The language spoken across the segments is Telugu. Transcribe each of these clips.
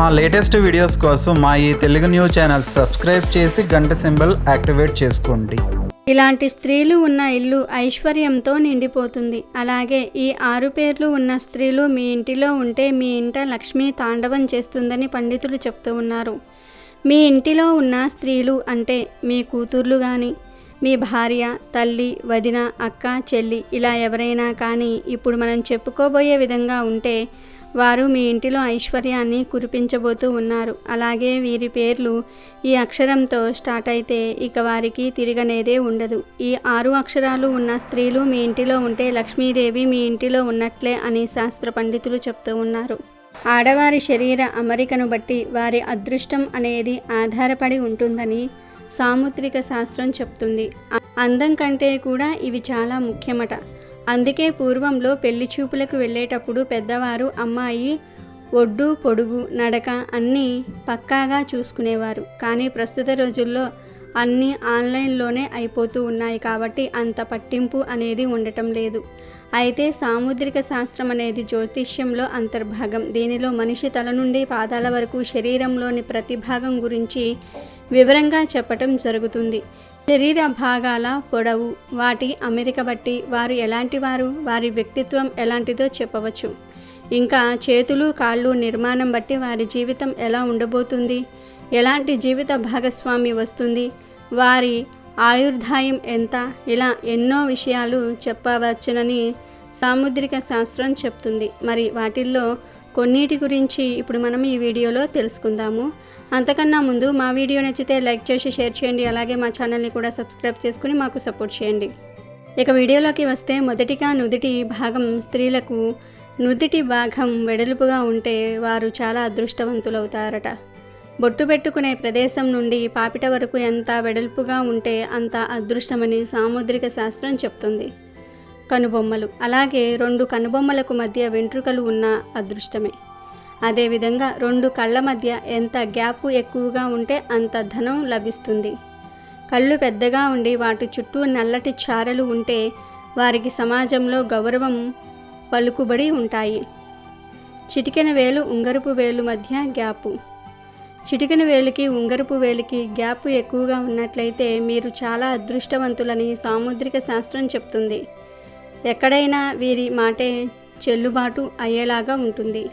మా లేటెస్ట్ వీడియోస్ కోసం మా ఈ తెలుగు న్యూస్ ఛానల్ సబ్స్క్రైబ్ చేసి గంట సింబల్ యాక్టివేట్ చేసుకోండి. ఇలాంటి స్త్రీలు ఉన్న ఇల్లు ఐశ్వర్యంతో నిండిపోతుంది. అలాగే ఈ ఆరు పేర్లు ఉన్న స్త్రీలు మీ ఇంటిలో ఉంటే మీ ఇంట లక్ష్మి తాండవం చేస్తుందని పండితులు చెప్తూ ఉన్నారు. మీ ఇంటిలో ఉన్న స్త్రీలు అంటే మీ కూతుర్లు కానీ మీ భార్య తల్లి వదిన అక్క చెల్లి ఇలా ఎవరైనా కానీ ఇప్పుడు మనం చెప్పుకోబోయే విధంగా ఉంటే వారు మీ ఇంటిలో ఐశ్వర్యాన్ని కురిపించబోతూ ఉన్నారు. అలాగే వీరి పేర్లు ఈ అక్షరంతో స్టార్ట్ అయితే ఇక వారికి తిరగనేదే ఉండదు. ఈ ఆరు అక్షరాలు ఉన్న స్త్రీలు మీ ఇంటిలో ఉంటే లక్ష్మీదేవి మీ ఇంటిలో ఉన్నట్లే అని శాస్త్ర పండితులు చెప్తూ ఉన్నారు. ఆడవారి శరీర అమరికను బట్టి వారి అదృష్టం అనేది ఆధారపడి ఉంటుందని సాముద్రిక శాస్త్రం చెప్తుంది. అందం కంటే కూడా ఇవి చాలా ముఖ్యమట. అందుకే పూర్వంలో పెళ్ళి చూపులకు వెళ్ళేటప్పుడు పెద్దవారు అమ్మాయి ఒడ్డు పొడుగు నడక అన్నీ పక్కాగా చూసుకునేవారు. కానీ ప్రస్తుత రోజుల్లో అన్నీ ఆన్లైన్లోనే అయిపోతూ ఉన్నాయి కాబట్టి అంత పట్టింపు అనేది ఉండటం లేదు. అయితే సాముద్రిక శాస్త్రం అనేది జ్యోతిష్యంలో అంతర్భాగం. దీనిలో మనిషి తల నుండి పాదాల వరకు శరీరంలోని ప్రతి భాగం గురించి వివరంగా చెప్పటం జరుగుతుంది. శరీర భాగాల పొడవు వాటి అమెరిక బట్టి వారు ఎలాంటి వారు వారి వ్యక్తిత్వం ఎలాంటిదో చెప్పవచ్చు. ఇంకా చేతులు కాళ్ళు నిర్మాణం బట్టి వారి జీవితం ఎలా ఉండబోతుంది ఎలాంటి జీవిత భాగస్వామి వస్తుంది వారి ఆయుర్దాయం ఎంత ఇలా ఎన్నో విషయాలు చెప్పవచ్చునని సాముద్రిక శాస్త్రం చెప్తుంది. మరి వాటిల్లో కొన్నిటి గురించి ఇప్పుడు మనం ఈ వీడియోలో తెలుసుకుందాము. అంతకన్నా ముందు మా వీడియో నచ్చితే లైక్ చేసి షేర్ చేయండి. అలాగే మా ఛానల్ని కూడా సబ్స్క్రైబ్ చేసుకుని మాకు సపోర్ట్ చేయండి. ఇక వీడియోలోకి వస్తే మొదటిగా నుదిటి భాగం స్త్రీలకు నుదిటి భాగం వెడల్పుగా ఉంటే వారు చాలా అదృష్టవంతులవుతారట. బొట్టు పెట్టుకునే ప్రదేశం నుండి పాపిట వరకు ఎంత వెడల్పుగా ఉంటే అంత అదృష్టమని సాముద్రిక శాస్త్రం చెప్తుంది. కనుబొమ్మలు. అలాగే రెండు కనుబొమ్మలకు మధ్య వెంట్రుకలు ఉన్న అదృష్టమే. అదేవిధంగా రెండు కళ్ళ మధ్య ఎంత గ్యాప్ ఎక్కువగా ఉంటే అంత ధనం లభిస్తుంది. కళ్ళు పెద్దగా ఉండి వాటి చుట్టూ నల్లటి చారలు ఉంటే వారికి సమాజంలో గౌరవం పలుకుబడి ఉంటాయి. చిటికెన వేలు ఉంగరపు వేలు మధ్య గ్యాపు. చిటికెన వేలుకి ఉంగరపు వేలికి గ్యాప్ ఎక్కువగా ఉన్నట్లయితే మీరు చాలా అదృష్టవంతులని సాముద్రిక శాస్త్రం చెప్తుంది. ఎక్కడైనా వీరి మాటే చెల్లుబాటు అయ్యేలాగా ఉంటుంది.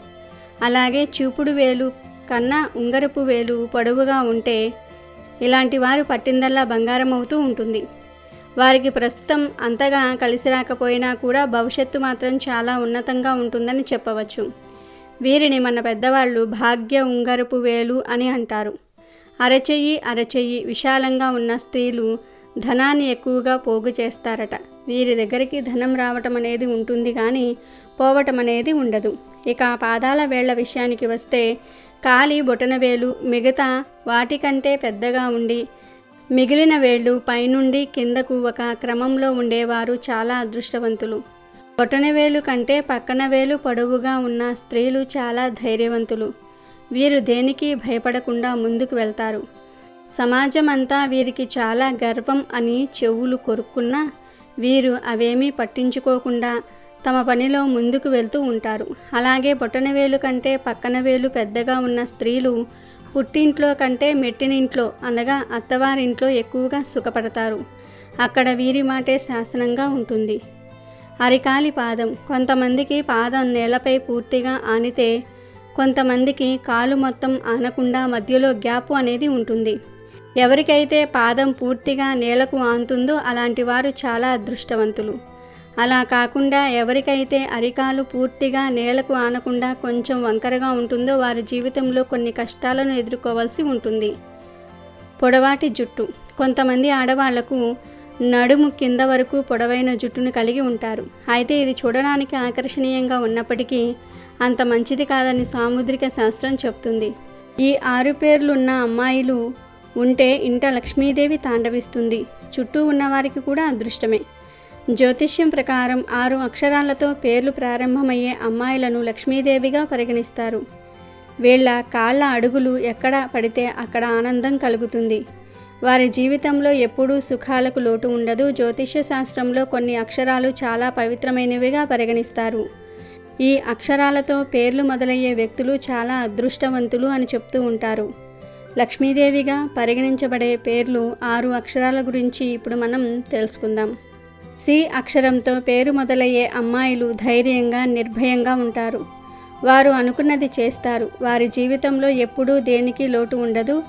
అలాగే చూపుడు వేలు కన్నా ఉంగరపు వేలు పొడవుగా ఉంటే ఇలాంటి వారు పట్టిందల్లా బంగారం అవుతూ ఉంటుంది. వారికి ప్రస్తుతం అంతగా కలిసి రాకపోయినా కూడా భవిష్యత్తు మాత్రం చాలా ఉన్నతంగా ఉంటుందని చెప్పవచ్చు. వీరిని మన పెద్దవాళ్ళు భాగ్య ఉంగరపు వేలు అని అంటారు. అరచెయ్యి అరచెయ్యి విశాలంగా ఉన్న స్త్రీలు ధనాన్ని ఎక్కువగా పోగు చేస్తారట. వీరి దగ్గరికి ధనం రావటం అనేది ఉంటుంది కానీ పోవటం అనేది ఉండదు. ఇక పాదాల వేళ్ళ విషయానికి వస్తే కాలి బొటనవేలు మిగతా వాటికంటే పెద్దగా ఉండి మిగిలిన వేళ్ళు పైనుండి కిందకు ఒక క్రమంలో ఉండేవారు చాలా అదృష్టవంతులు. బొటనవేలు కంటే పక్కన వేలు పొడవుగా ఉన్న స్త్రీలు చాలా ధైర్యవంతులు. వీరు దేనికి భయపడకుండా ముందుకు వెళ్తారు. సమాజం అంతా వీరికి చాలా గర్వం అని చెవులు కొరుక్కున్నా వీరు అవేమీ పట్టించుకోకుండా తమ పనిలో ముందుకు వెళ్తూ ఉంటారు. అలాగే బొటనవేలు కంటే పక్కన వేలు పెద్దగా ఉన్న స్త్రీలు పుట్టింట్లో కంటే మెట్టినింట్లో అనగా అత్తవారింట్లో ఎక్కువగా సుఖపడతారు. అక్కడ వీరి మాటే శాసనంగా ఉంటుంది. అరికాలి పాదం. కొంతమందికి పాదం నేలపై పూర్తిగా ఆనితే కొంతమందికి కాలు మొత్తం ఆనకుండా మధ్యలో గ్యాప్ అనేది ఉంటుంది. ఎవరికైతే పాదం పూర్తిగా నేలకు ఆనుతుందో అలాంటి వారు చాలా అదృష్టవంతులు. అలా కాకుండా ఎవరికైతే అరికాలు పూర్తిగా నేలకు ఆనకుండా కొంచెం వంకరగా ఉంటుందో వారి జీవితంలో కొన్ని కష్టాలను ఎదుర్కోవాల్సి ఉంటుంది. పొడవాటి జుట్టు. కొంతమంది ఆడవాళ్ళకు నడుము కింద వరకు పొడవైన జుట్టును కలిగి ఉంటారు. అయితే ఇది చూడడానికి ఆకర్షణీయంగా ఉన్నప్పటికీ అంత మంచిది కాదని సాముద్రిక శాస్త్రం చెప్తుంది. ఈ ఆరు పేర్లున్న అమ్మాయిలు ఉంటే ఇంట లక్ష్మీదేవి తాండవిస్తుంది. చుట్టూ ఉన్నవారికి కూడా అదృష్టమే. జ్యోతిష్యం ప్రకారం ఆరు అక్షరాలతో పేర్లు ప్రారంభమయ్యే అమ్మాయిలను లక్ష్మీదేవిగా పరిగణిస్తారు. వీళ్ళ కాళ్ళ అడుగులు ఎక్కడ పడితే అక్కడ ఆనందం కలుగుతుంది. వారి జీవితంలో ఎప్పుడూ సుఖాలకు లోటు ఉండదు. జ్యోతిష్య శాస్త్రంలో కొన్ని అక్షరాలు చాలా పవిత్రమైనవిగా పరిగణిస్తారు. ఈ అక్షరాలతో పేర్లు మొదలయ్యే వ్యక్తులు చాలా అదృష్టవంతులు అని చెప్తూ ఉంటారు. లక్ష్మీదేవిగా పరిగణించబడే పేర్లు ఆరు అక్షరాల గురించి ఇప్పుడు మనం తెలుసుకుందాం. సి అక్షరంతో పేరు మొదలయ్యే అమ్మాయిలు ధైర్యంగా నిర్భయంగా ఉంటారు. వారు అనుకున్నది చేస్తారు. వారి జీవితంలో ఎప్పుడూ దేనికి లోటు ఉండదు.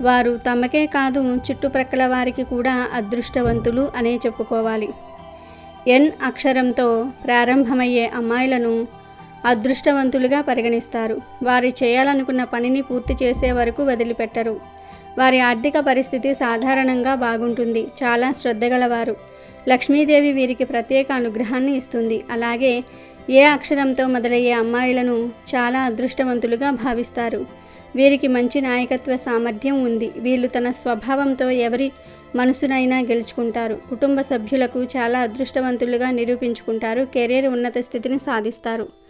వారు తమకే కాదు చుట్టుప్రక్కల వారికి కూడా అదృష్టవంతులు అనే చెప్పుకోవాలి. ఎన్ అక్షరంతో ప్రారంభమయ్యే అమ్మాయిలను అదృష్టవంతులుగా పరిగణిస్తారు. వారి చేయాలనుకున్న పనిని పూర్తి చేసే వరకు వదిలిపెట్టరు. వారి ఆర్థిక పరిస్థితి సాధారణంగా బాగుంటుంది. చాలా శ్రద్ధగలవారు. లక్ష్మీదేవి వీరికి ప్రత్యేక అనుగ్రహాన్ని ఇస్తుంది. అలాగే ఏ అక్షరంతో మొదలయ్యే అమ్మాయిలను చాలా అదృష్టవంతులుగా భావిస్తారు. వీరికి మంచి నాయకత్వ సామర్థ్యం ఉంది. వీళ్ళు తన స్వభావంతో ఎవరి మనసునైనా గెలుచుకుంటారు. కుటుంబ సభ్యులకు చాలా అదృష్టవంతులుగా నిరూపించుకుంటారు. కెరీర్ ఉన్నత స్థితిని సాధిస్తారు.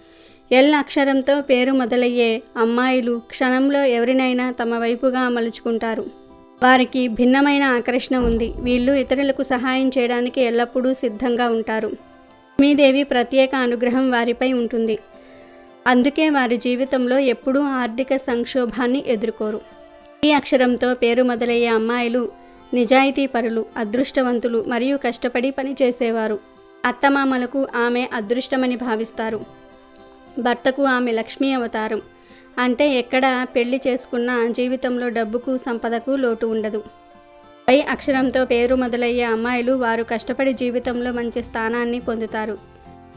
ఎల్ అక్షరంతో పేరు మొదలయ్యే అమ్మాయిలు క్షణంలో ఎవరినైనా తమ వైపుగా అమలుచుకుంటారు. వారికి భిన్నమైన ఆకర్షణ ఉంది. వీళ్ళు ఇతరులకు సహాయం చేయడానికి ఎల్లప్పుడూ సిద్ధంగా ఉంటారు. లక్ష్మీదేవి ప్రత్యేక అనుగ్రహం వారిపై ఉంటుంది. అందుకే వారి జీవితంలో ఎప్పుడూ ఆర్థిక సంక్షోభాన్ని ఎదుర్కోరు. ఈ అక్షరంతో పేరు మొదలయ్యే అమ్మాయిలు నిజాయితీ పరులు అదృష్టవంతులు మరియు కష్టపడి పనిచేసేవారు. అత్తమామలకు ఆమె అదృష్టమని భావిస్తారు. భర్తకు ఆమె లక్ష్మీ అవతారం. అంటే ఎక్కడ పెళ్ళి చేసుకున్న జీవితంలో డబ్బుకు సంపదకు లోటు ఉండదు. పై అక్షరంతో పేరు మొదలయ్యే అమ్మాయిలు వారు కష్టపడి జీవితంలో మంచి స్థానాన్ని పొందుతారు.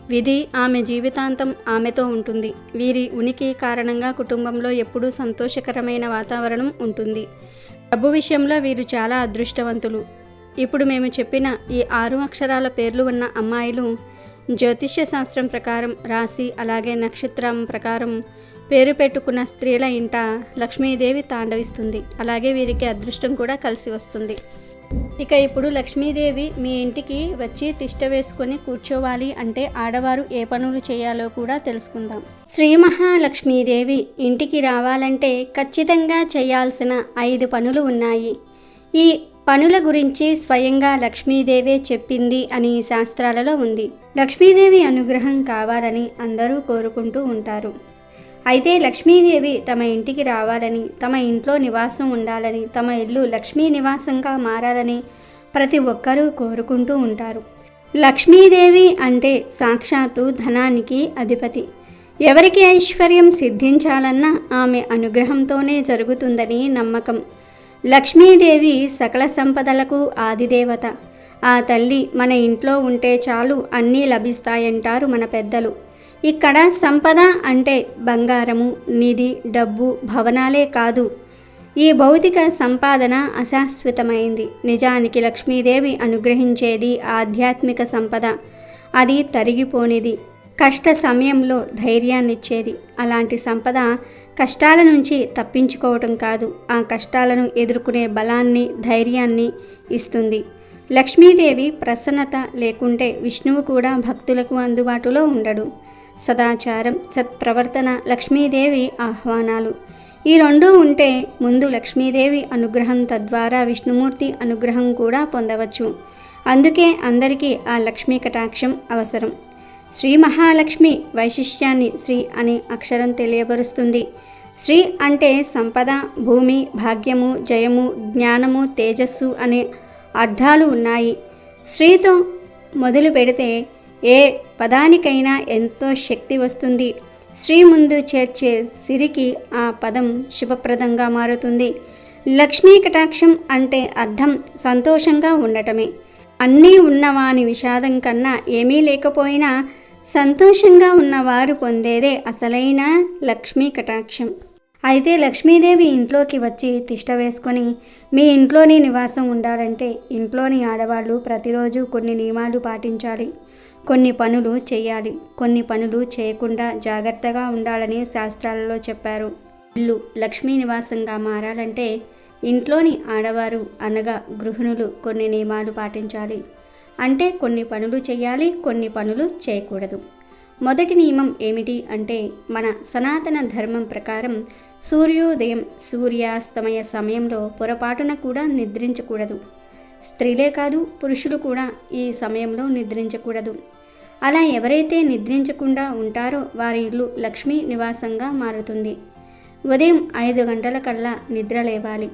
విధి ఆమె జీవితాంతం ఆమెతో ఉంటుంది. వీరి ఉనికి కారణంగా కుటుంబంలో ఎప్పుడూ సంతోషకరమైన వాతావరణం ఉంటుంది. డబ్బు విషయంలో వీరు చాలా అదృష్టవంతులు. ఇప్పుడు మేము చెప్పిన ఈ ఆరు అక్షరాల పేర్లు ఉన్న అమ్మాయిలు జ్యోతిష్య శాస్త్రం ప్రకారం రాశి అలాగే నక్షత్రం ప్రకారం పేరు పెట్టుకున్న స్త్రీల ఇంట లక్ష్మీదేవి తాండవిస్తుంది. అలాగే వీరికి అదృష్టం కూడా కలిసి వస్తుంది. ఇక ఇప్పుడు లక్ష్మీదేవి మీ ఇంటికి వచ్చి తిష్ట వేసుకొని కూర్చోవాలి అంటే ఆడవారు ఏ పనులు చేయాలో కూడా తెలుసుకుందాం. శ్రీ మహాలక్ష్మీదేవి ఇంటికి రావాలంటే ఖచ్చితంగా చేయాల్సిన ఐదు పనులు ఉన్నాయి. ఈ పనుల గురించి స్వయంగా లక్ష్మీదేవే చెప్పింది అని శాస్త్రాలలో ఉంది. లక్ష్మీదేవి అనుగ్రహం కావాలని అందరూ కోరుకుంటూ ఉంటారు. అయితే లక్ష్మీదేవి తమ ఇంటికి రావాలని తమ ఇంట్లో నివాసం ఉండాలని తమ ఇల్లు లక్ష్మీ నివాసంగా మారాలని ప్రతి ఒక్కరూ కోరుకుంటూ ఉంటారు. లక్ష్మీదేవి అంటే సాక్షాత్తు ధనానికి అధిపతి. ఎవరికి ఐశ్వర్యం సిద్ధించాలన్నా ఆమె అనుగ్రహంతోనే జరుగుతుందని నమ్మకం. లక్ష్మీదేవి సకల సంపదలకు ఆదిదేవత. ఆ తల్లి మన ఇంట్లో ఉంటే చాలు అన్నీ లభిస్తాయంటారు మన పెద్దలు. ఇక్కడ సంపద అంటే బంగారము నిధి డబ్బు భవనాలే కాదు. ఈ భౌతిక సంపాదన అశాశ్వతమైంది. నిజానికి లక్ష్మీదేవి అనుగ్రహించేది ఆధ్యాత్మిక సంపద. అది తరిగిపోనిది. కష్ట సమయంలో ధైర్యాన్నిచ్చేది. అలాంటి సంపద కష్టాల నుంచి తప్పించుకోవటం కాదు. ఆ కష్టాలను ఎదుర్కొనే బలాన్ని ధైర్యాన్ని ఇస్తుంది. లక్ష్మీదేవి ప్రసన్నత లేకుంటే విష్ణువు కూడా భక్తులకు అందుబాటులో ఉండడు. సదాచారం సత్ప్రవర్తన లక్ష్మీదేవి ఆహ్వానాలు. ఈ రెండూ ఉంటే ముందు లక్ష్మీదేవి అనుగ్రహం తద్వారా విష్ణుమూర్తి అనుగ్రహం కూడా పొందవచ్చు. అందుకే అందరికీ ఆ లక్ష్మీ కటాక్షం అవసరం. శ్రీ మహాలక్ష్మి వైశిష్ట్యాన్ని శ్రీ అనే అక్షరం తెలియబరుస్తుంది శ్రీ అంటే సంపద భూమి భాగ్యము జయము జ్ఞానము తేజస్సు అనే అర్థాలు ఉన్నాయి. శ్రీతో మొదలు పెడితే ఏ పదానికైనా ఎంతో శక్తి వస్తుంది. శ్రీ ముందు చేర్చే సిరికి ఆ పదం శుభప్రదంగా మారుతుంది. లక్ష్మీ కటాక్షం అంటే అర్థం సంతోషంగా ఉండటమే. అన్నీ ఉన్నవాని విషాదం కన్నా ఏమీ లేకపోయినా సంతోషంగా ఉన్నవారు పొందేదే అసలైన లక్ష్మీ కటాక్షం. అయితే లక్ష్మీదేవి ఇంట్లోకి వచ్చి తిష్ట వేసుకొని మీ ఇంట్లోని నివాసం ఉండాలంటే ఇంట్లోని ఆడవాళ్ళు ప్రతిరోజు కొన్ని నియమాలు పాటించాలి. కొన్ని పనులు చేయాలి కొన్ని పనులు చేయకుండా జాగ్రత్తగా ఉండాలని శాస్త్రాలలో చెప్పారు. ఇల్లు లక్ష్మీ నివాసంగా మారాలంటే ఇంట్లోని ఆడవారు అనగా గృహిణులు కొన్ని నియమాలు పాటించాలి. అంటే కొన్ని పనులు చేయాలి కొన్ని పనులు చేయకూడదు. మొదటి నియమం ఏమిటి అంటే మన సనాతన ధర్మం ప్రకారం సూర్యోదయం సూర్యాస్తమయ సమయంలో పొరపాటున కూడా నిద్రించకూడదు. స్త్రీలే కాదు పురుషులు కూడా ఈ సమయంలో నిద్రించకూడదు. అలా ఎవరైతే నిద్రించకుండా ఉంటారో వారి ఇల్లు లక్ష్మీ నివాసంగా మారుతుంది. ఉదయం ఐదు గంటల కల్లా నిద్ర లేవాలి.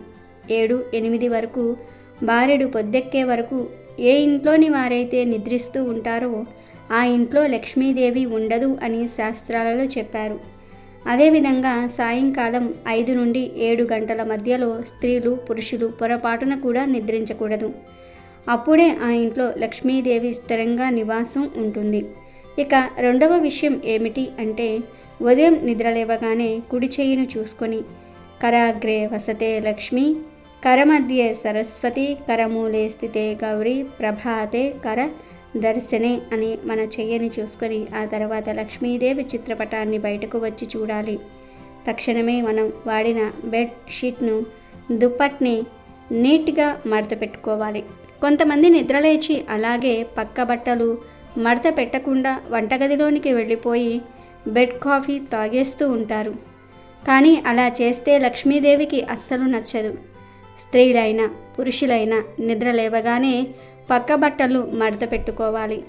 ఏడు ఎనిమిది వరకు బారెడు పొద్దెక్కే వరకు ఏ ఇంట్లోని వారైతే నిద్రిస్తూ ఉంటారో ఆ ఇంట్లో లక్ష్మీదేవి ఉండదు అని శాస్త్రాలలో చెప్పారు. అదేవిధంగా సాయంకాలం ఐదు నుండి ఏడు గంటల మధ్యలో స్త్రీలు పురుషులు పొరపాటున కూడా నిద్రించకూడదు. అప్పుడే ఆ ఇంట్లో లక్ష్మీదేవి స్థిరంగా నివాసం ఉంటుంది. ఇక రెండవ విషయం ఏమిటి అంటే ఉదయం నిద్రలేవగానే కుడి చేయిను చూసుకొని కరాగ్రే వసతే లక్ష్మి కరమధ్యే సరస్వతి కరమూలే స్థితే గౌరీ ప్రభాతే కర దర్శనే అని మన చెయ్యని చూసుకొని ఆ తర్వాత లక్ష్మీదేవి చిత్రపటాన్ని బయటకు వచ్చి చూడాలి. తక్షణమే మనం వాడిన బెడ్ షీట్ను దుప్పట్ని నీట్గా మడత పెట్టుకోవాలి. కొంతమంది నిద్రలేచి అలాగే పక్క బట్టలు మడత పెట్టకుండా వంటగదిలోనికి వెళ్ళిపోయి బెడ్ కాఫీ తాగేస్తూ ఉంటారు. కానీ అలా చేస్తే లక్ష్మీదేవికి అస్సలు నచ్చదు. స్త్రీలైనా పురుషులైనా నిద్ర లేవగానే పక్క బట్టలు మడత పెట్టుకోవాలి.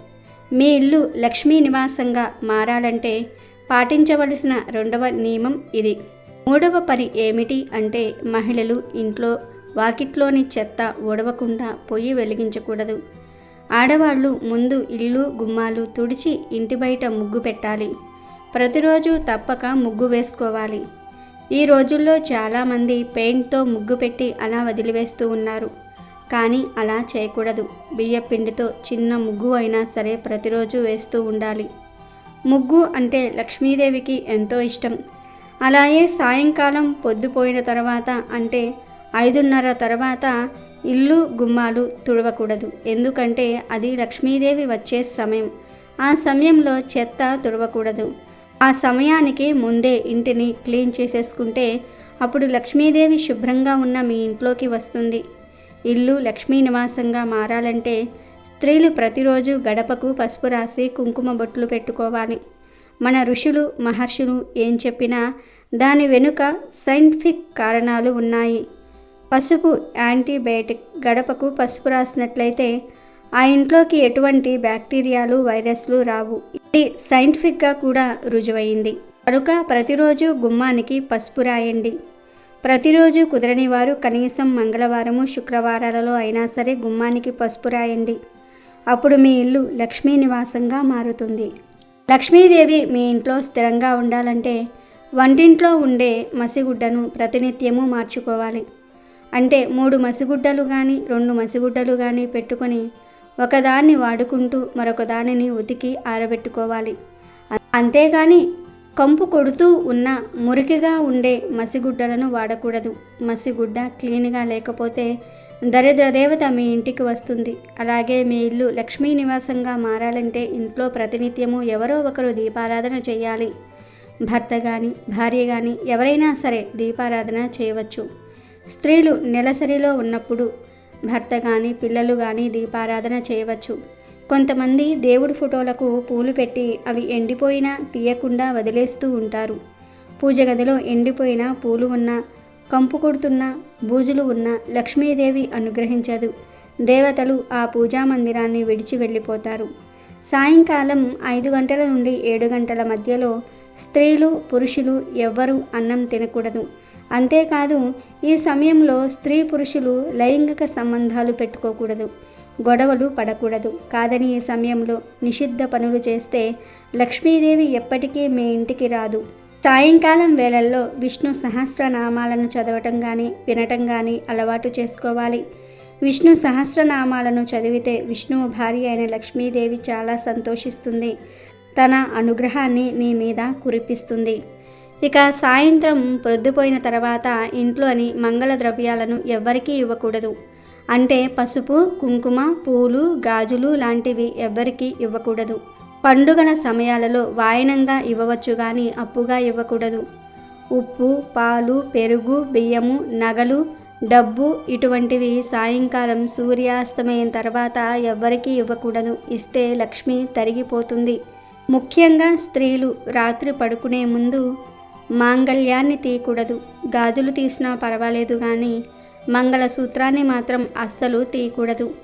మీ ఇల్లు లక్ష్మీ నివాసంగా మారాలంటే పాటించవలసిన రెండవ నియమం ఇది. మూడవ పని ఏమిటి అంటే మహిళలు ఇంట్లో వాకిట్లోని చెత్త ఊడవకుండా పొయ్యి వెలిగించకూడదు. ఆడవాళ్ళు ముందు ఇల్లు గుమ్మాలు తుడిచి ఇంటి బయట ముగ్గు పెట్టాలి. ప్రతిరోజు తప్పక ముగ్గు వేసుకోవాలి. ఈ రోజుల్లో చాలామంది పెయింట్తో ముగ్గు పెట్టి అలా వదిలివేస్తూ ఉన్నారు. కానీ అలా చేయకూడదు. బియ్య పిండితో చిన్న ముగ్గు అయినా సరే ప్రతిరోజు వేస్తూ ఉండాలి. ముగ్గు అంటే లక్ష్మీదేవికి ఎంతో ఇష్టం. అలాగే సాయంకాలం పొద్దుపోయిన తర్వాత అంటే ఐదున్నర తర్వాత ఇల్లు గుమ్మాలు తుడవకూడదు. ఎందుకంటే అది లక్ష్మీదేవి వచ్చే సమయం. ఆ సమయంలో చెత్త తుడవకూడదు. ఆ సమయానికి ముందే ఇంటిని క్లీన్ చేసేసుకుంటే అప్పుడు లక్ష్మీదేవి శుభ్రంగా ఉన్న మీ ఇంట్లోకి వస్తుంది. ఇల్లు లక్ష్మీ నివాసంగా మారాలంటే స్త్రీలు ప్రతిరోజు గడపకు పసుపు రాసి కుంకుమ బొట్లు పెట్టుకోవాలి. మన ఋషులు మహర్షులు ఏం చెప్పినా దాని వెనుక సైంటిఫిక్ కారణాలు ఉన్నాయి. పసుపు యాంటీబయాటిక్ గడపకు పసుపు రాసినట్లయితే ఆ ఇంట్లోకి ఎటువంటి బ్యాక్టీరియాలు వైరస్లు రావు. ఇది సైంటిఫిక్గా కూడా రుజువైంది కనుక ప్రతిరోజు గుమ్మానికి పసుపు రాయండి. ప్రతిరోజు కుదరని వారు కనీసం మంగళవారము శుక్రవారాలలో అయినా సరే గుమ్మానికి పసుపు రాయండి. అప్పుడు మీ ఇల్లు లక్ష్మీ నివాసంగా మారుతుంది. లక్ష్మీదేవి మీ ఇంట్లో స్థిరంగా ఉండాలంటే వంటింట్లో ఉండే మసిగుడ్డను ప్రతినిత్యము మార్చుకోవాలి. అంటే మూడు మసిగుడ్డలు కానీ రెండు మసిగుడ్డలు కానీ పెట్టుకొని ఒకదాన్ని వాడుకుంటూ మరొక దానిని ఉతికి ఆరబెట్టుకోవాలి. అంతేగాని కంపు కొడుతూ ఉన్న మురికిగా ఉండే మసిగుడ్డలను వాడకూడదు. మసిగుడ్డ క్లీన్గా లేకపోతే దరిద్ర దేవత మీ ఇంటికి వస్తుంది. అలాగే మీ ఇల్లు లక్ష్మీ నివాసంగా మారాలంటే ఇంట్లో ప్రతినిత్యము ఎవరో ఒకరు దీపారాధన చేయాలి. భర్త కానీ భార్య కానీ ఎవరైనా సరే దీపారాధన చేయవచ్చు. స్త్రీలు నెలసరిలో ఉన్నప్పుడు భర్త కానీ పిల్లలు కానీ దీపారాధన చేయవచ్చు. కొంతమంది దేవుడి ఫోటోలకు పూలు పెట్టి అవి ఎండిపోయినా తీయకుండా వదిలేస్తూ ఉంటారు. పూజ గదిలో ఎండిపోయిన పూలు ఉన్న కంపు కొడుతున్న బూజులు ఉన్న లక్ష్మీదేవి అనుగ్రహించదు. దేవతలు ఆ పూజా మందిరాన్ని విడిచి వెళ్ళిపోతారు. సాయంకాలం ఐదు గంటల నుండి ఏడు గంటల మధ్యలో స్త్రీలు పురుషులు ఎవ్వరూ అన్నం తినకూడదు. అంతేకాదు ఈ సమయంలో స్త్రీ పురుషులు లైంగిక సంబంధాలు పెట్టుకోకూడదు గొడవలు పడకూడదు. కాదని ఈ సమయంలో నిషిద్ధ పనులు చేస్తే లక్ష్మీదేవి ఎప్పటికీ మీ ఇంటికి రాదు. సాయంకాలం వేళల్లో విష్ణు సహస్రనామాలను చదవటం కానీ వినటం కానీ అలవాటు చేసుకోవాలి. విష్ణు సహస్రనామాలను చదివితే విష్ణువు భార్య అయిన లక్ష్మీదేవి చాలా సంతోషిస్తుంది. తన అనుగ్రహాన్ని మీ మీద కురిపిస్తుంది. ఇక సాయంత్రం ప్రొద్దుపోయిన తర్వాత ఇంట్లోని మంగళ ద్రవ్యాలను ఎవ్వరికీ ఇవ్వకూడదు. అంటే పసుపు కుంకుమ పూలు గాజులు లాంటివి ఎవ్వరికీ ఇవ్వకూడదు. పండుగల సమయాలలో వాయనంగా ఇవ్వవచ్చు కానీ అప్పుగా ఇవ్వకూడదు. ఉప్పు పాలు పెరుగు బియ్యము నగలు డబ్బు ఇటువంటివి సాయంకాలం సూర్యాస్తమయం తర్వాత ఎవ్వరికీ ఇవ్వకూడదు. ఇస్తే లక్ష్మి తరిగిపోతుంది. ముఖ్యంగా స్త్రీలు రాత్రి పడుకునే ముందు మాంగళ్యాన్ని తీయకూడదు. గాజులు తీసినా పర్వాలేదు కానీ మంగళసూత్రాన్ని మాత్రం అస్సలు తీయకూడదు.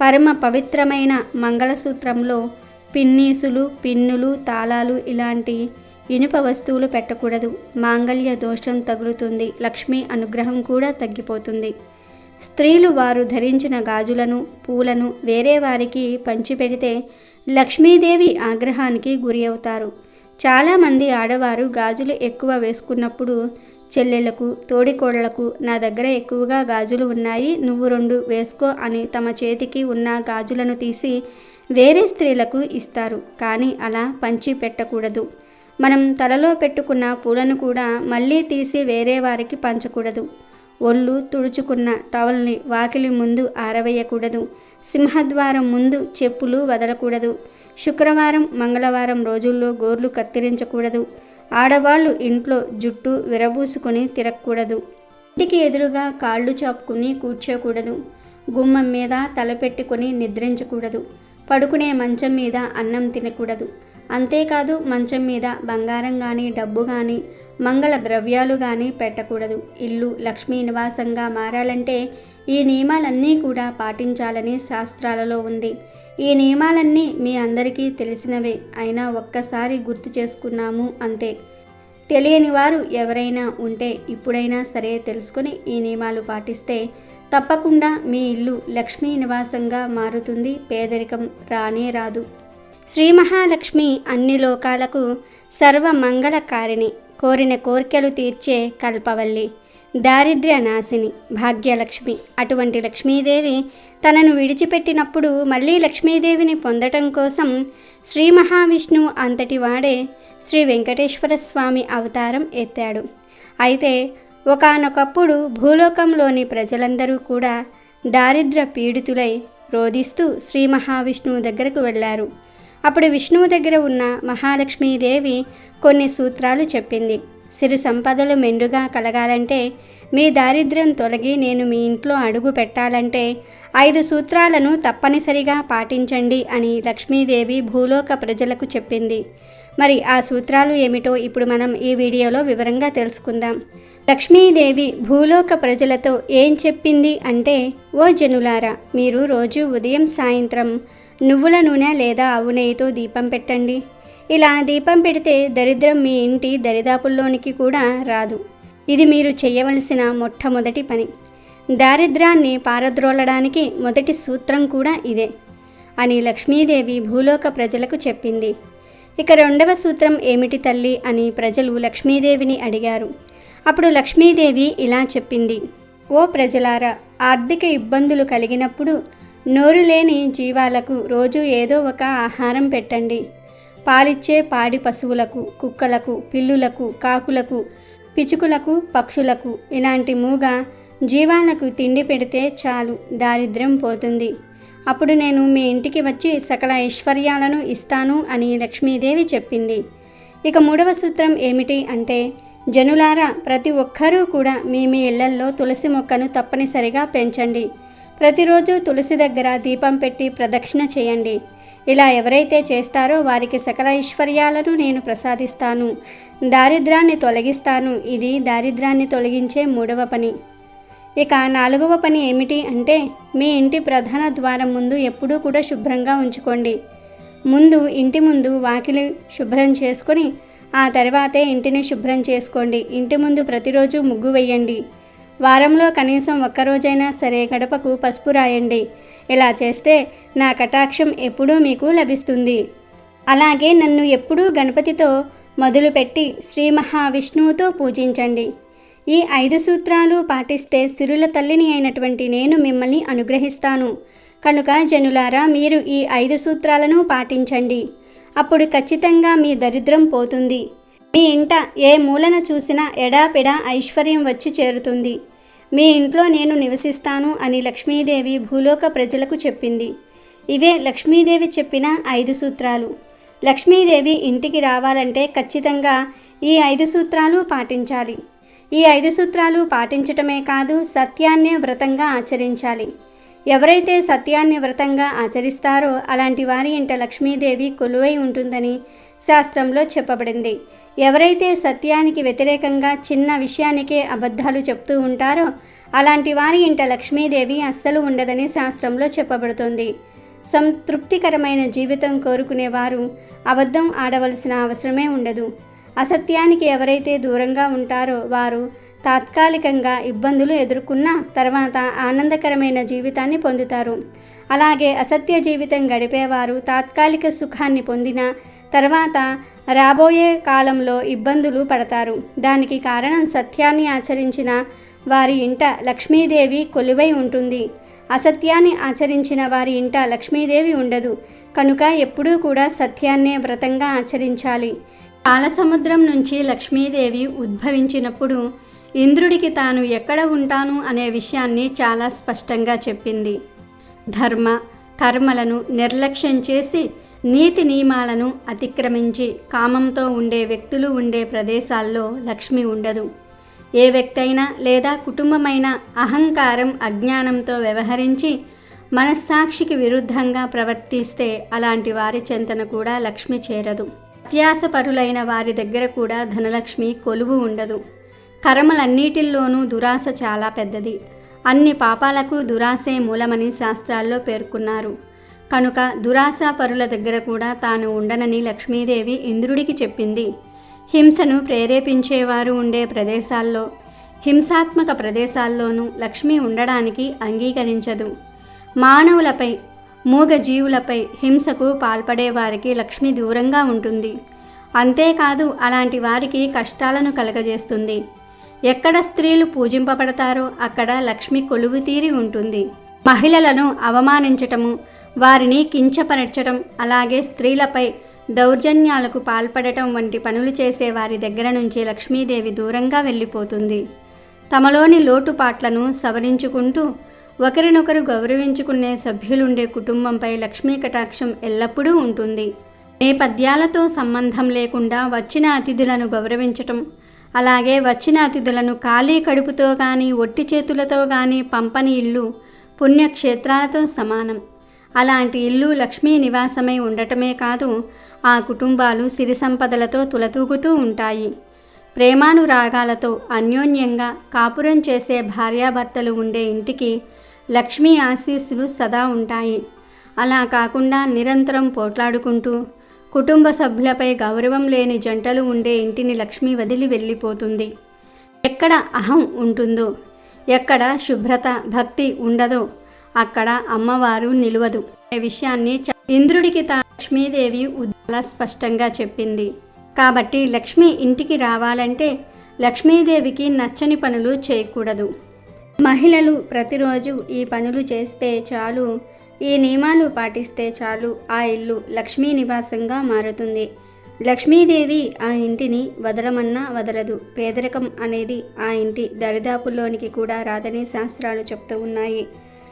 పరమ పవిత్రమైన మంగళసూత్రంలో పిన్నీసులు పిన్నులు తాళాలు ఇలాంటి ఇనుప వస్తువులు పెట్టకూడదు. మాంగళ్య దోషం తగులుతుంది. లక్ష్మీ అనుగ్రహం కూడా తగ్గిపోతుంది. స్త్రీలు వారు ధరించిన గాజులను పూలను వేరే వారికి పంచిపెడితే లక్ష్మీదేవి ఆగ్రహానికి గురి అవుతారు. చాలామంది ఆడవారు గాజులు ఎక్కువ వేసుకున్నప్పుడు చెల్లెలకు తోడికోడలకు నా దగ్గర ఎక్కువగా గాజులు ఉన్నాయి నువ్వు రెండు వేసుకో అని తమ చేతికి ఉన్న గాజులను తీసి వేరే స్త్రీలకు ఇస్తారు. కానీ అలా పంచి పెట్టకూడదు. మనం తలలో పెట్టుకున్న పూలను కూడా మళ్ళీ తీసి వేరే వారికి పంచకూడదు. ఒళ్ళు తుడుచుకున్న టవల్ని వాకిలి ముందు ఆరవేయకూడదు. సింహద్వారం ముందు చెప్పులు వదలకూడదు. శుక్రవారం మంగళవారం రోజుల్లో గోర్లు కత్తిరించకూడదు. ఆడవాళ్ళు ఇంట్లో జుట్టు విరబూసుకొని తిరగకూడదు. ఇంటికి ఎదురుగా కాళ్ళు చాపుకుని కూర్చోకూడదు. గుమ్మం మీద తలపెట్టుకొని నిద్రించకూడదు. పడుకునే మంచం మీద అన్నం తినకూడదు. అంతేకాదు మంచం మీద బంగారం కానీ డబ్బు కానీ మంగళ ద్రవ్యాలు కానీ పెట్టకూడదు. ఇల్లు లక్ష్మీ నివాసంగా మారాలంటే ఈ నియమాలన్నీ కూడా పాటించాలని శాస్త్రాలలో ఉంది. ఈ నియమాలన్నీ మీ అందరికీ తెలిసినవే. అయినా ఒక్కసారి గుర్తు చేసుకున్నాము అంతే. తెలియని వారు ఎవరైనా ఉంటే ఇప్పుడైనా సరే తెలుసుకొని ఈ నియమాలు పాటిస్తే తప్పకుండా మీ ఇల్లు లక్ష్మీ నివాసంగా మారుతుంది. పేదరికం రానే రాదు. శ్రీ మహాలక్ష్మి అన్ని లోకాలకు సర్వమంగళకారిణి. కోరిన కోరికలు తీర్చే కల్పవల్లి. దారిద్ర్య నాశిని భాగ్యలక్ష్మి అటువంటి లక్ష్మీదేవి తనను విడిచిపెట్టినప్పుడు మళ్ళీ లక్ష్మీదేవిని పొందటం కోసం శ్రీ మహావిష్ణువు అంతటి వాడే శ్రీ వెంకటేశ్వర స్వామి అవతారం ఎత్తాడు. అయితే ఒకానొకప్పుడు భూలోకంలోని ప్రజలందరూ కూడా దారిద్ర్య పీడితులై రోధిస్తూ శ్రీ మహావిష్ణువు దగ్గరకు వెళ్ళారు అప్పుడు విష్ణువు దగ్గర ఉన్న మహాలక్ష్మీదేవి కొన్ని సూత్రాలు చెప్పింది. సిరి సంపదలు మెండుగా కలగాలంటే మీ దారిద్ర్యం తొలగి నేను మీ ఇంట్లో అడుగు పెట్టాలంటే ఐదు సూత్రాలను తప్పనిసరిగా పాటించండి అని లక్ష్మీదేవి భూలోక ప్రజలకు చెప్పింది. మరి ఆ సూత్రాలు ఏమిటో ఇప్పుడు మనం ఈ వీడియోలో వివరంగా తెలుసుకుందాం. లక్ష్మీదేవి భూలోక ప్రజలతో ఏం చెప్పింది అంటే ఓ జనులారా మీరు రోజు ఉదయం సాయంత్రం నువ్వుల నూనె లేదా ఆవు నెయ్యితో దీపం పెట్టండి. ఇలా దీపం పెడితే దరిద్రం మీ ఇంటి దరిదాపుల్లోనికి కూడా రాదు. ఇది మీరు చేయవలసిన మొట్టమొదటి పని. దారిద్రాన్ని పారద్రోలడానికి మొదటి సూత్రం కూడా ఇదే అని లక్ష్మీదేవి భూలోక ప్రజలకు చెప్పింది. ఇక రెండవ సూత్రం ఏమిటి తల్లి అని ప్రజలు లక్ష్మీదేవిని అడిగారు. అప్పుడు లక్ష్మీదేవి ఇలా చెప్పింది. ఓ ప్రజలారా ఆర్థిక ఇబ్బందులు కలిగినప్పుడు నోరు లేని జీవాలకు రోజు ఏదో ఒక ఆహారం పెట్టండి. పాలిచ్చే పాడి పశువులకు కుక్కలకు పిల్లులకు కాకులకు పిచుకులకు పక్షులకు ఇలాంటి మూగ జీవాలకు తిండి పెడితే చాలు దారిద్ర్యం పోతుంది. అప్పుడు నేను మీ ఇంటికి వచ్చి సకల ఐశ్వర్యాలను ఇస్తాను అని లక్ష్మీదేవి చెప్పింది. ఇక మూడవ సూత్రం ఏమిటి అంటే జనులారా ప్రతి ఒక్కరూ కూడా మీ మీ ఇళ్ళల్లో తులసి మొక్కను తప్పనిసరిగా పెంచండి. ప్రతిరోజు తులసి దగ్గర దీపం పెట్టి ప్రదక్షిణ చేయండి. ఇలా ఎవరైతే చేస్తారో వారికి సకల ఐశ్వర్యాలను నేను ప్రసాదిస్తాను. దారిద్రాన్ని తొలగిస్తాను. ఇది దారిద్రాన్ని తొలగించే మూడవ పని. ఇక నాలుగవ పని ఏమిటి అంటే మీ ఇంటి ప్రధాన ద్వారం ముందు ఎప్పుడూ కూడా శుభ్రంగా ఉంచుకోండి. ముందు ఇంటి ముందు వాకిలి శుభ్రం చేసుకొని ఆ తర్వాతే ఇంటిని శుభ్రం చేసుకోండి. ఇంటి ముందు ప్రతిరోజు ముగ్గు వేయండి. వారంలో కనీసం ఒక్కరోజైనా సరే గడపకు పసుపు రాయండి. ఇలా చేస్తే నా కటాక్షం ఎప్పుడూ మీకు లభిస్తుంది. అలాగే నన్ను ఎప్పుడూ గణపతితో మొదలుపెట్టి శ్రీ మహావిష్ణువుతో పూజించండి. ఈ ఐదు సూత్రాలు పాటిస్తే సిరుల తల్లిని అయినటువంటి నేను మిమ్మల్ని అనుగ్రహిస్తాను. కనుక జనులారా మీరు ఈ ఐదు సూత్రాలను పాటించండి. అప్పుడు ఖచ్చితంగా మీ దరిద్రం పోతుంది. మీ ఇంట ఏ మూలన చూసినా ఎడాపెడా ఐశ్వర్యం వచ్చి చేరుతుంది. మీ ఇంట్లో నేను నివసిస్తాను అని లక్ష్మీదేవి భూలోక ప్రజలకు చెప్పింది. ఇవే లక్ష్మీదేవి చెప్పిన ఐదు సూత్రాలు. లక్ష్మీదేవి ఇంటికి రావాలంటే ఖచ్చితంగా ఈ ఐదు సూత్రాలు పాటించాలి. ఈ ఐదు సూత్రాలు పాటించటమే కాదు సత్యాన్నే వ్రతంగా ఆచరించాలి. ఎవరైతే సత్యాన్ని వ్రతంగా ఆచరిస్తారో అలాంటి వారి ఇంట లక్ష్మీదేవి కొలువై ఉంటుందని శాస్త్రంలో చెప్పబడింది. ఎవరైతే సత్యానికి వ్యతిరేకంగా చిన్న విషయానికే అబద్ధాలు చెప్తూ ఉంటారో అలాంటి వారి ఇంట లక్ష్మీదేవి అస్సలు ఉండదని శాస్త్రంలో చెప్పబడుతుంది. సంతృప్తికరమైన జీవితం కోరుకునేవారు అబద్ధం ఆడవలసిన అవసరమే ఉండదు. అసత్యానికి ఎవరైతే దూరంగా ఉంటారో వారు తాత్కాలికంగా ఇబ్బందులు ఎదుర్కొన్న తర్వాత ఆనందకరమైన జీవితాన్ని పొందుతారు. అలాగే అసత్య జీవితం గడిపేవారు తాత్కాలిక సుఖాన్ని పొందిన తర్వాత రాబోయే కాలంలో ఇబ్బందులు పడతారు. దానికి కారణం సత్యాన్ని ఆచరించిన వారి ఇంట లక్ష్మీదేవి కొలువై ఉంటుంది. అసత్యాన్ని ఆచరించిన వారి ఇంట లక్ష్మీదేవి ఉండదు. కనుక ఎప్పుడూ కూడా సత్యాన్నే వ్రతంగా ఆచరించాలి. పాలసముద్రం నుంచి లక్ష్మీదేవి ఉద్భవించినప్పుడు ఇంద్రుడికి తాను ఎక్కడ ఉంటాను అనే విషయాన్ని చాలా స్పష్టంగా చెప్పింది. ధర్మ కర్మలను నిర్లక్ష్యం చేసి నీతి నియమాలను అతిక్రమించి కామంతో ఉండే వ్యక్తులు ఉండే ప్రదేశాల్లో లక్ష్మి ఉండదు. ఏ వ్యక్తి అయినా లేదా కుటుంబమైన అహంకారం అజ్ఞానంతో వ్యవహరించి మనస్సాక్షికి విరుద్ధంగా ప్రవర్తిస్తే అలాంటి వారి చెంతన కూడా లక్ష్మి చేరదు. అత్యాసపరులైన వారి దగ్గర కూడా ధనలక్ష్మి కొలువు ఉండదు. కర్మలన్నిటిల్లోనూ దురాశ చాలా పెద్దది. అన్ని పాపాలకు దురాశే మూలమని శాస్త్రాల్లో పేర్కొన్నారు. కనుక దురాశాపరుల దగ్గర కూడా తాను ఉండనని లక్ష్మీదేవి ఇంద్రుడికి చెప్పింది. హింసను ప్రేరేపించేవారు ఉండే ప్రదేశాల్లో హింసాత్మక ప్రదేశాల్లోనూ లక్ష్మి ఉండడానికి అంగీకరించదు. మానవులపై మూగ జీవులపై హింసకు పాల్పడే వారికి లక్ష్మి దూరంగా ఉంటుంది. అంతేకాదు అలాంటి వారికి కష్టాలను కలగజేస్తుంది. ఎక్కడ స్త్రీలు పూజింపబడతారో అక్కడ లక్ష్మి కొలువు తీరి ఉంటుంది. మహిళలను అవమానించటము వారిని కించపరచడం అలాగే స్త్రీలపై దౌర్జన్యాలకు పాల్పడటం వంటి పనులు చేసే వారి దగ్గర నుంచి లక్ష్మీదేవి దూరంగా వెళ్ళిపోతుంది. తమలోని లోటుపాట్లను సవరించుకుంటూ ఒకరినొకరు గౌరవించుకునే సభ్యులుండే కుటుంబంపై లక్ష్మీ కటాక్షం ఎల్లప్పుడూ ఉంటుంది. నేపథ్యాలతో సంబంధం లేకుండా వచ్చిన అతిథులను గౌరవించటం అలాగే వచ్చిన అతిథులను ఖాళీ కడుపుతో కానీ ఒట్టి చేతులతో కానీ పంపని ఇల్లు పుణ్యక్షేత్రాలతో సమానం. అలాంటి ఇల్లు లక్ష్మీ నివాసమై ఉండటమే కాదు ఆ కుటుంబాలు సిరి సంపదలతో తులతూగుతూ ఉంటాయి. ప్రేమానురాగాలతో అన్యోన్యంగా కాపురం చేసే భార్యాభర్తలు ఉండే ఇంటికి లక్ష్మీ ఆశీస్సులు సదా ఉంటాయి. అలా కాకుండా నిరంతరం పోట్లాడుకుంటూ కుటుంబ సభ్యులపై గౌరవం లేని జంటలు ఉండే ఇంటిని లక్ష్మి వదిలి వెళ్ళిపోతుంది. ఎక్కడ అహం ఉంటుందో ఎక్కడ శుభ్రత భక్తి ఉండదో అక్కడ అమ్మవారు నిలవదు. అనే విషయాన్ని ఇంద్రుడికి తా లక్ష్మీదేవి ఉద్దాల స్పష్టంగా చెప్పింది. కాబట్టి లక్ష్మి ఇంటికి రావాలంటే లక్ష్మీదేవికి నచ్చని పనులు చేయకూడదు. మహిళలు ప్రతిరోజు ఈ పనులు చేస్తే చాలు. ఈ నియమాలు పాటిస్తే చాలు. ఆ ఇల్లు లక్ష్మీ నివాసంగా మారుతుంది. లక్ష్మీదేవి ఆ ఇంటిని వదలమన్నా వదలదు. పేదరికం అనేది ఆ ఇంటి దరిదాపుల్లోనికి కూడా రాదని శాస్త్రాలు చెప్తూ ఉన్నాయి.